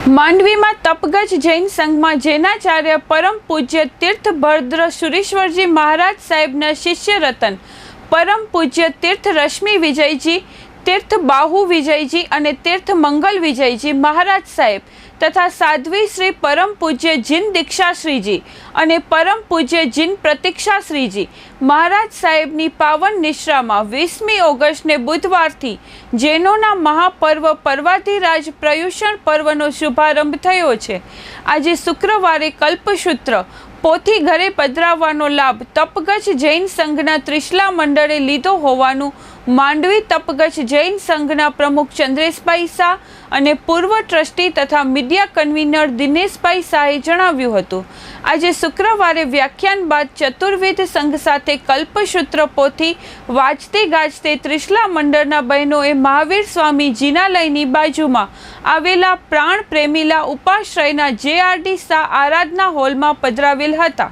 માંડવીમાં તપગજ જૈન સંઘમાં જૈનાચાર્ય પરમ પૂજ્ય તીર્થ ભરદ્ર સુરેશ્વરજી મહારાજ સાહેબના શિષ્ય રતન પરમ પૂજ્ય તીર્થ રશ્મિ વિજયજી તીર્થ બાહુ વિજયજી અને તીર્થ મંગલ વિજયજી મહારાજ સાહેબ તથા સાધ્વી શ્રી પરમ પૂજ્ય જીન દીક્ષાશ્રીજી અને પરમ પૂજ્ય જીન પ્રતિક્ષાશ્રીજી મહારાજ સાહેબની પાવન નિશ્રામાં વીસમી ઓગસ્ટને બુધવારથી જૈનોના મહાપર્વ પર્વાધિરાજ પ્રયુષણ પર્વનો શુભારંભ થયો છે. આજે શુક્રવારે કલ્પસૂત્ર પોથી ઘરે પધરાવવાનો લાભ તપગજ જૈન સંઘના ત્રિશલા મંડળે લીધો હોવાનું માંડવી તપગજ જૈન સંઘના પ્રમુખ ચંદ્રેશભાઈ શાહ અને પૂર્વ ટ્રસ્ટી તથા મીડિયા કન્વીનર દિનેશભાઈ શાહે જણાવ્યું હતું. આજે શુક્રવારે વ્યાખ્યાન બાદ ચતુર્વિધ સંઘ સાથે કલ્પસૂત્ર પોથી વાજતે ગાજતે ત્રિશલા મંડળના બહેનોએ મહાવીર સ્વામી જીનાલયની બાજુમાં આવેલા પ્રાણ પ્રેમીલા ઉપાશ્રયના જેઆરડી શાહ આરાધના હોલમાં પધરાવેલ હતા.